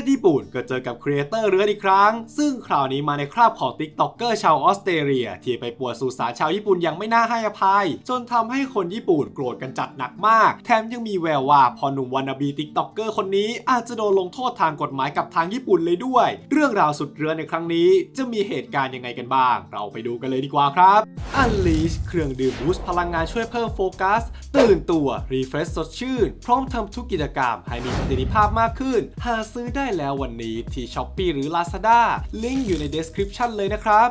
ศญี่ปุ่นก็เจอกับครีเอเตอร์เรือนอีกครั้ง ซึ่งคราวนี้มาในคราบของติ๊กต็อกเกอร์ชาวออสเตรเลีย ที่ไปปวนสุสานชาวญี่ปุ่นอย่างไม่น่าให้อภัย จนทำให้คนญี่ปุ่นโกรธกันจัดหนักมาก แถมยังมีแววว่าพอหนุ่มวานาบีติ๊กต็อกเกอร์คนนี้อาจจะโดนลงโทษทางกฎหมายกับทางญี่ปุ่นเลยด้วย เรื่องราวสุดเรือนในครั้งนี้จะมีเหตุการณ์ยังไงกันบ้าง เราไปดูกันเลยดีกว่าครับ Unleash เครื่องดื่มบูสต์พลังงานช่วยเพิ่มโฟกัส ตื่นตัวรีเฟรชสดชื่น พร้อมทำทุกกิจกรรมให้มีประสิทธิภาพมากขึ้น หาซื้อได้แล้ววันนี้ที่ช้อป e e หรือ Lazada ลิงก์อยู่ใน description เลยนะครับ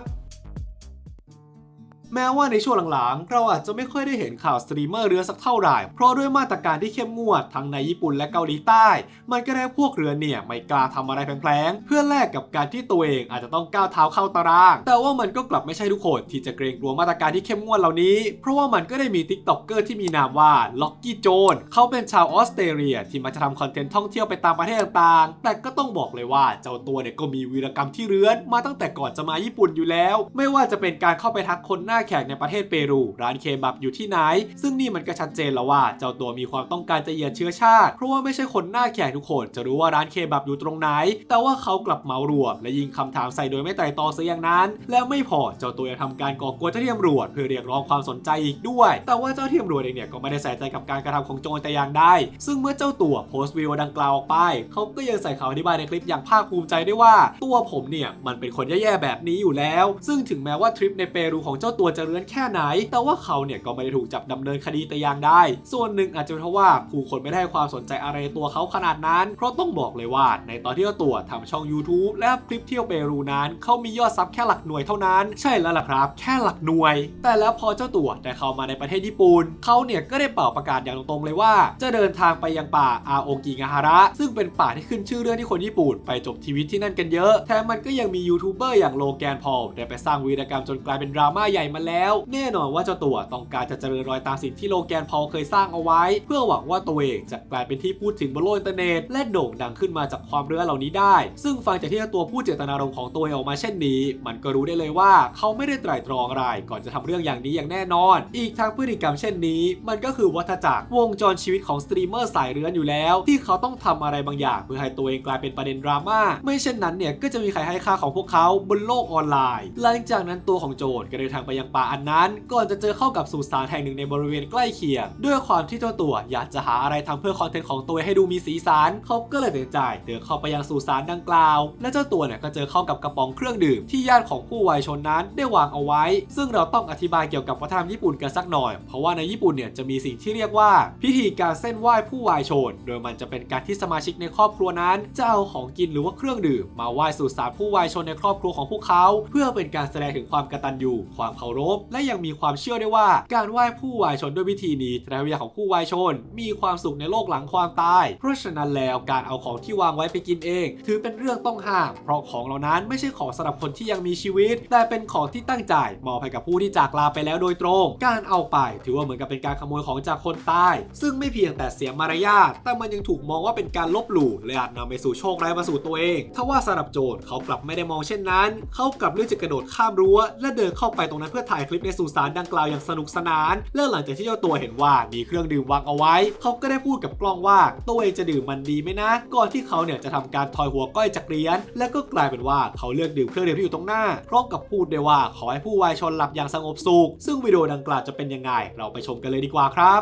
แม้ว่าในช่วงหลังๆ เราอาจจะไม่ค่อยได้เห็นข่าวสตรีมเมอร์เรือสักเท่าไหร่ เพราะด้วยมาตรการที่เข้มงวดทั้งในญี่ปุ่นและเกาหลีใต้ มันก็ได้พวกเรือเนี่ยไม่กล้าทำอะไรแพลงๆ เพื่อแลกกับการที่ตัวเองอาจจะต้องก้าวเท้าเข้าตาราง แต่ว่ามันก็กลับไม่ใช่ทุกคนที่จะเกรงกลัวมาตรการที่เข้มงวดเหล่านี้ เพราะว่ามันก็ได้มีติ๊กต็อกเกอร์ที่มีนามว่าล็อกกี้โจนเขาเป็นชาวออสเตรเลียที่มาจะทำคอนเทนต์ท่องเที่ยวไปตามประเทศต่างๆ แต่ก็ต้องบอกเลยว่าเจ้าตัวเนี่ยก็มีวีรกรรมที่เรื้อนมาตั้งแต่ก่อนจะมาญี่ปุ่นอยู่แล้ว ไม่ว่าจะเป็นการเข้าไปทักคนหน้าาแขกในประเทศเปรู ร้านเคบับอยู่ที่ไหน ซึ่งนี่มันก็ชัดเจนแล้วว่า เจ้าตัวมีความต้องการจะเหยียดเชื้อชาติ เพราะว่าไม่ใช่คนหน้าแขกทุกคนจะรู้ว่าร้านเคบับอยู่ตรงไหน แต่ว่าเขากลับเมารวมและยิงคำถามใส่โดยไม่ไต่ตองเสียอย่างนั้น และไม่พอเจ้าตัวยังทำการก่อกวนเจ้าที่ตำรวจเพื่อเรียกร้องความสนใจอีกด้วย แต่ว่าเจ้าที่ตำรวจเองเนี่ยก็ไม่ได้ใส่ใจกับการกระทำของโจรแต่อย่างใดซึ่งเมื่อเจ้าตัวโพสต์วิดีโอดังกล่าวออกไปเขาก็ยังใส่คำอธิบายในคลิปอย่างภาคภูมิใจด้วยว่า ตัวผมเนี่ยมันเป็นคนแย่ๆแบบนี้อยู่แล้ว ซึ่งถึงแม้ว่าทริปในเปรูของเจ้าตัววจะเรื้อนแค่ไหน แต่ว่าเขาเนี่ยก็ไม่ได้ถูกจับดำเนินคดีแต่อย่างใดส่วนหนึ่งอาจจะเป็นเพราะว่าผู้คนไม่ได้ความสนใจอะไรตัวเขาขนาดนั้น เพราะต้องบอกเลยว่า ในตอนที่เจ้าตัวทำช่อง YouTube และคลิปเที่ยวเปรูนั้นเขามียอดซับแค่หลักหน่วยเท่านั้น ใช่แล้วล่ะครับ แค่หลักหน่วย แต่แล้วพอเจ้าตัวได้เข้ามาในประเทศญี่ปุ่นเขาเนี่ยก็ได้เป่าประกาศอย่างตรงๆเลยว่า จะเดินทางไปยังป่าอาโอกิงาฮาระ ซึ่งเป็นป่าที่ขึ้นชื่อเรื่องที่คนญี่ปุ่นไปจบชีวิตที่นั่นกันเยอะแถมมันก็ยังมียูทูบเบอร์อย่างโลแกนพอลได้ไปสร้างวีรกรรมจนกลายเป็นดราม่าใหญ่มาแล้ว แน่นอนว่าเจ้าตัวต้องการจะเจริญรอยตามสิ่งที่โลแกนพอลเคยสร้างเอาไว้ เพื่อหวังว่าตัวเองจะกลายเป็นที่พูดถึงบนโลกอินเทอร์เน็ตและโด่งดังขึ้นมาจากความเรื่อเหล่านี้ได้ ซึ่งฟังจากที่เจ้าตัวพูดเจตนารมณ์ของตัวเองออกมาเช่นนี้ มันก็รู้ได้เลยว่าเขาไม่ได้ไตร่ตรองอะไรก่อนจะทำเรื่องอย่างนี้อย่างแน่นอน อีกทั้งพฤติกรรมเช่นนี้ มันก็คือวัฏจักรวงจรชีวิตของสตรีมเมอร์สายเรือนอยู่แล้ว ที่เขาต้องทำอะไรบางอย่าง เพื่อให้ตัวเองกลายเป็นประเด็นดราม่าไม่เช่นนั้นเนี่ยก็จะมีใครให้ค่าของพวกเขาบนโลกออนไลน์ หลังจากนั้นตัวของโจรก็เดินทางไปยังป่าอันนั้น ก่อนจะเจอเข้ากับสุสานแห่งหนึ่งในบริเวณใกล้เคียง ด้วยความที่เจ้าตัวอยากจะหาอะไรทำเพื่อคอนเทนต์ของตัวให้ดูมีสีสันเขาก็เลยตัดสินใจเดินเข้าไปยังสุสานดังกล่าว และเจ้าตัวเนี่ยก็เจอเข้ากับกระป๋องเครื่องดื่มที่ญาติของผู้วายชนนั้นได้วางเอาไว้ ซึ่งเราต้องอธิบายเกี่ยวกับวัฒนธรรมญี่ปุ่นกันสักหน่อย เพราะว่าในญี่ปุ่นเนี่ยจะมีสิ่งที่เรียกว่า พิธีการเส้นไหว้ผู้วายชน โดยมันจะเป็นการที่สมาชิกในครอบครัวนั้นจะเอาของกินหรือว่าเครื่องดื่ม มาไหว้สุสานผู้วายชนในครอบครัวของพวกเขา เพื่อเป็นการแสดงถึงความกตัญญูความเคารพ และยังมีความเชื่อได้ว่าการไหว้ผู้วายชนด้วยวิธีนี้ทำให้วิญญาณของผู้วายชน มีความสุขในโลกหลังความตาย เพราะฉะนั้นแล้วการเอาของที่วางไว้ไปกินเอง ถือเป็นเรื่องต้องห้าม เพราะของเหล่านั้นไม่ใช่ของสำหรับคนที่ยังมีชีวิต แต่เป็นของที่ตั้งใจมอบให้กับผู้ที่จากลาไปแล้วโดยตรง การเอาไป ถือว่าเหมือนกับเป็นการขโมยของจากคนตาย ซึ่งไม่เพียงแต่เสียมารยาทแต่มันยังถูกมองว่าเป็นการลบหลู่และอาจนำไปสู่โชคร้ายมาสู่ตัวเองถ้าว่าสำหรับโจรเขากลับไม่ได้มองเช่นนั้น เขากลับเลือกจะกระโดดข้ามรั้ว และเดินเข้าไปตรงนั้นเพื่อถ่ายคลิปในสุสานดังกล่าวอย่างสนุกสนาน และหลังจากที่เจ้าตัวเห็นว่ามีเครื่องดื่มวางเอาไว้ เขาก็ได้พูดกับกล้องว่าตัวเองจะดื่มมันดีไหมนะ ก่อนที่เขาเนี่ยจะทำการทอยหัวก้อยจากเหรียญและก็กลายเป็นว่าเขาเลือกดื่มเครื่องดื่มที่อยู่ตรงหน้าพร้อมกับพูดด้วยว่าขอให้ผู้วายชนหลับอย่างสงบสุขซึ่งวิดีโอดังกล่าวจะเป็นยังไง เราไปชมกันเลยดีกว่าครับ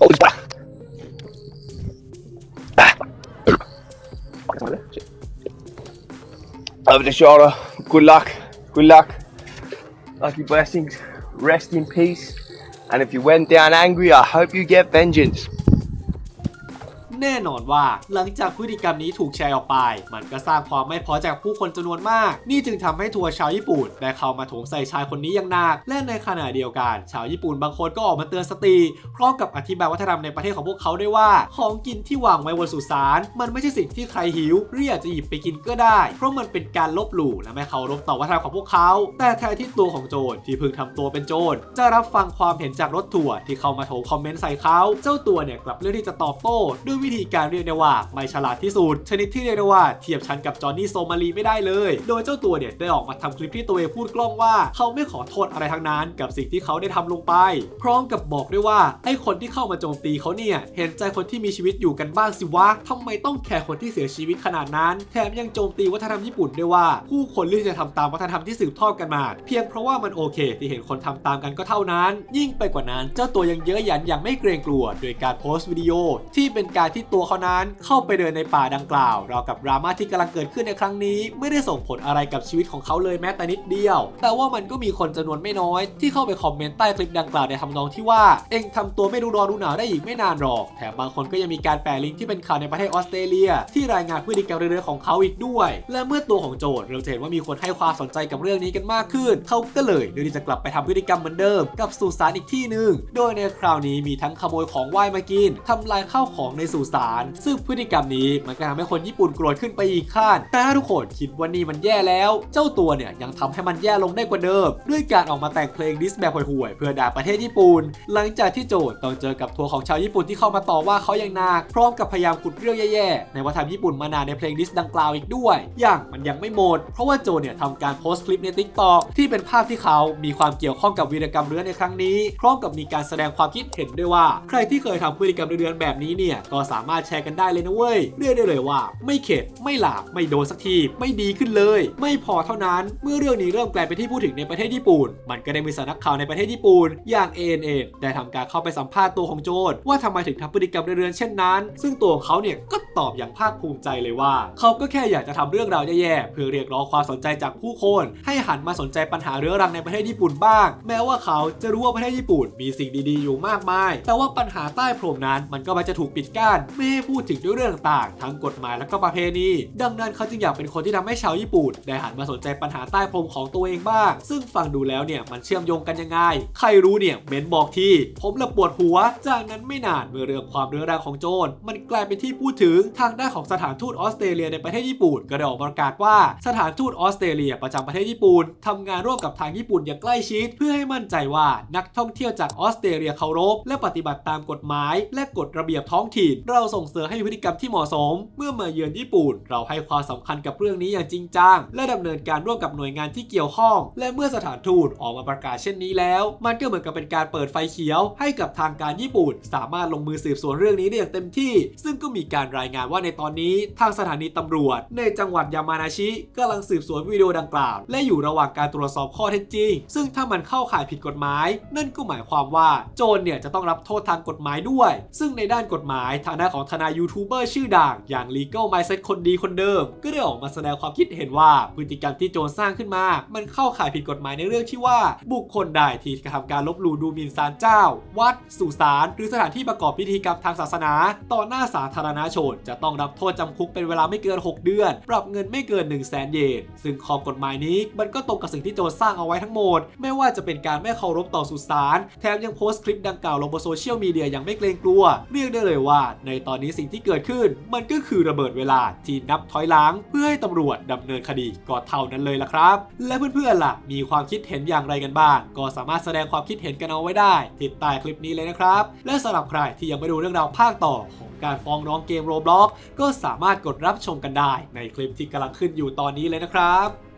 Oh, Over the shoulder. Good luck. Good luck. Lucky blessings. Rest in peace. And if you went down angry, I hope you get vengeance. แน่นอนว่า หลังจากพฤติกรรมนี้ถูกแชร์ออกไป มันก็สร้างความไม่พอใจากผู้คนจำนวนมาก นี่จึงทำให้ทัวร์ชาวญี่ปุ่นได้เข้ามาโถมใส่ชายคนนี้อย่างหนัก และในขณะเดียวกัน ชาวญี่ปุ่นบางคนก็ออกมาเตือนสติพร้อมกับอธิบายวัฒนธรรมในประเทศของพวกเขาด้วยว่า ของกินที่วางไว้บนสุสานมันไม่ใช่สิ่งที่ใครหิวหรืออยากจะหยิบไปกินก็ได้ เพราะมันเป็นการลบหลู่และไม่เคารพต่อวัฒนธรรมของพวกเขา แต่แทนที่ตัวของโจรที่เพิ่งทำตัวเป็นโจรจะรับฟังความเห็นจากรถทัวร์ที่เข้ามาโถมคอมเมนต์ใส่เขา เจ้าตัวเนี่ยกลับเลือกที่จะตอบโต้ด้วยวิธีการเรียกได้ว่าไม่ฉลาดที่สุด ชนิดที่เรียกได้ว่าเทียบชั้นกับจอห์นนี่โซมารีไม่ได้เลย โดยเจ้าตัวเนี่ยได้ออกมาทำคลิปที่ตัวเองพูดกล้องว่า เขาไม่ขอโทษอะไรทั้งนั้น กับสิ่งที่เขาได้ทำลงไป พร้อมกับบอกด้วยว่าไอ้คนที่เข้ามาโจมตีเขาเนี่ยเห็นใจคนที่มีชีวิตอยู่กันบ้างสิวะทำไมต้องแคร์คนที่เสียชีวิตขนาดนั้น แถมยังโจมตีวัฒนธรรมญี่ปุ่นด้วยว่า ผู้คนเลือกจะทำตามวัฒนธรรมที่สืบทอดกันมา เพียงเพราะว่ามันโอเค ที่เห็นคนทำตามกันก็เท่านั้น ยิ่งไปกว่านั้น เจ้าตัวยังเย้ยหยันอย่างไม่เกรงกลัว โดยการโพสต์วิดีโอที่เป็นการที่ตัวเขานั้นเข้าไปเดินในป่าดังกล่าวราวกับดราม่าที่กำลังเกิดขึ้นในครั้งนี้ ไม่ได้ส่งผลอะไรกับชีวิตของเขาเลยแม้แต่นิดเดียว แต่ว่ามันก็มีคนจำนวนไม่น้อย ที่เข้าไปคอมเมนต์ใต้คลิปดังกล่าวในทำนองที่ว่า เองทำตัวไม่รู้ร้อนรู้หนาวได้อีกไม่นานหรอก แถมบางคนก็ยังมีการแปะลิงก์ที่เป็นข่าวในประเทศออสเตรเลีย ที่รายงานพฤติกรรมเรื่อยๆของเขาอีกด้วย และเมื่อตัวของโจทย์เราจะเห็นว่ามีคนให้ความสนใจกับเรื่องนี้กันมากขึ้น เขาก็เลยเลือกที่จะกลับไปทำพฤติกรรมเหมือนเดิม กับสุสานอีกที่หนึ่งโดยในคราวนี้มีทั้งขโมยของไหว้มากินทำลายข้าวของในสุสานซึ่งพฤติกรรมนี้มันก็ทำให้คนญี่ปุ่นโกรธขึ้นไปอีกขั้นแต่ถ้าทุกคนคิดว่านี่มันแย่แล้ว เจ้าตัวเนี่ยยังทำให้มันแย่ลงได้กว่าเดิม ด้วยการออกมาแต่งเพลงดิสแบบห่วยๆเพื่อด่าประเทศญี่ปุ่น หลังจากที่โจทย์ต้องเจอกับทัวร์ของชาวญี่ปุ่นที่เข้ามาต่อว่าเขาอย่างหนักพร้อมกับพยายามขุดเรื่องแย่ๆในวัฒนธรรมญี่ปุ่นมานานในเพลงดิสดังกล่าวอีกด้วย อย่างมันยังไม่หมด เพราะว่าโจเนี่ยทำการโพสต์คลิปใน t ิ k t o k ที่เป็นภาพที่เขามีความเกี่ยวข้องกับวีรกรรมเรื้อนในครั้งนี้ พร้อมกับมีการแสดงความคิดเห็นด้วยว่า ใครที่เคยทำพฤติกรรมเรื้อนแบบนี้เนี่ยก็สามารถแชร์กันได้เลยนะเว้ย เรียกได้เลยว่า ไม่เข็ดไม่หลาบไม่โดนสักที ไม่ดีขึ้นเลย ไม่พอเท่านั้นเมื่อเรื่องนี้เริ่มกลายเป็นที่พูดถึงในประเทศญี่ปุ่น มันก็ได้มีสำนักข่าวในประเทศญี่ปุ่นอย่าง ANN ได้ทำการเข้าไปสัมภาษณ์ตัวของโจนว่าทำไมถึงทำพฤติกรรมเรือนเช่นนั้น ซึ่งตัวของเขาเนี่ยก็ตอบอย่างภาคภูมิใจเลยว่า เขาก็แค่อยากจะทำเรื่องราวแย่ๆเพื่อเรียกร้องความสนใจจากผู้คน ให้หันมาสนใจปัญหาเรื้อรังในประเทศญี่ปุ่นบ้าง แม้ว่าเขาจะรู้ว่าประเทศญี่ปุ่นมีสิ่งดีๆอยู่มากมาย แต่ว่าปัญหาใต้พรมนั้นมันก็มักจะถูกปิดกั้นไม่ให้พูดถึงด้วยเรื่องต่างๆทั้งกฎหมายและก็ประเพณี ดังนั้นเขาจึงอยากเป็นคนที่ทำให้ชาวญี่ปุ่น ได้หันมาสนใจปัญหาใต้พรมของตัวเองบ้าง ซึ่งฟังดูแล้วเนี่ยมันเชื่อมโยงกันยังไง ใครรู้เนี่ยเม้นบอกทีผมละปวดหัว จากนั้นไม่นานเมื่อเรื่องความเรื้อรังของโจรมันกลายเป็นที่พูดถึงทางด้านของสถานทูตออสเตรเลียในประเทศญี่ปุ่นก็ได้ออกประกาศว่าสถานทูตออสเตรเลียประจำประเทศญี่ปุ่นทำงานร่วมกับทางญี่ปุ่นอย่างใกล้ชิด เพื่อให้มั่นใจว่านักท่องเที่ยวจากออสเตรเลียเคารพและปฏิบัติตามกฎหมาย และกฎระเบียบท้องถิ่นเราส่งเสริมให้พฤติกรรมที่เหมาะสม เมื่อมาเยือนญี่ปุ่น เราให้ความสำคัญกับเรื่องนี้อย่างจริงจัง และดำเนินการร่วมกับหน่วยงานที่เกี่ยวข้อง และเมื่อสถานทูตออกมาประกาศเช่นนี้แล้ว มันก็เหมือนกับเป็นการเปิดไฟเขียว ให้กับทางการญี่ปุ่น สามารถลงมือสืบสวนเรื่องนี้ได้อย่างเต็มที่ ซึ่งก็มีการรายงานว่าในตอนนี้ ทางสถานีตำรวจ ในจังหวัดยามานาชิกำลังสืบสวนวิดีโอดังกล่าว และอยู่ระหว่างการตรวจสอบข้อเท็จจริง ซึ่งถ้ามันเข้าข่ายผิดกฎหมาย นั่นก็หมายความว่าโจรเนี่ยจะต้องรับโทษทางกฎหมายด้วย ซึ่งในด้านกฎหมายทางด้านของทนายยูทูบเบอร์ชื่อดังอย่าง Legal Mindset คนดีคนเดิม ก็ได้ออกมาแสดงความคิดเห็นว่าพฤติกรรมที่โจรสร้างขึ้นมา มันเข้าข่ายผิดกฎหมายในเรื่องที่ว่า บุคคลใดที่กระทำการลบหลู่ดูหมิ่นศาลเจ้า วัดสุสานหรือสถานที่ประกอบพิธีกรรมทางศาสนา ต่อหน้าสาธารณชน จะต้องรับโทษจำคุกเป็นเวลาไม่เกิน 6 เดือน ปรับเงินไม่เกิน 1 0 0 0 0แสนเยนซึ่งข้อกฎหมายนี้มันก็ตรงกับสิ่งที่โจรสร้างเอาไว้ทั้งหมด ไม่ว่าจะเป็นการไม่เคารพต่อสุสานแถมยังโพสต์คลิปดังกล่าวลงบนโซเชียลมีเดียอย่างไม่เกรงกลัว เรียกได้เลยว่าในตอนนี้สิ่งที่เกิดขึ้น มันก็คือระเบิดเวลาที่นับถอยหลังเพื่อให้ตำรวจดำเนินคดีก็เท่านั้นเลยล่ะครับ และเพื่อนๆล่ะ มีความคิดเห็นอย่างไรกันบ้าง ก็สามารถแสดงความคิดเห็นกันเอาไว้ได้ที่ใต้คลิปนี้เลยนะครับ และสำหรับใครที่ยังไม่ดูเรื่องราวภาคต่อของการฟ้องร้องเกมโรบล็อกก็สามารถกดรับชมกันได้ในคลิปที่กำลังขึ้นอยู่ตอนนี้เลยนะครับ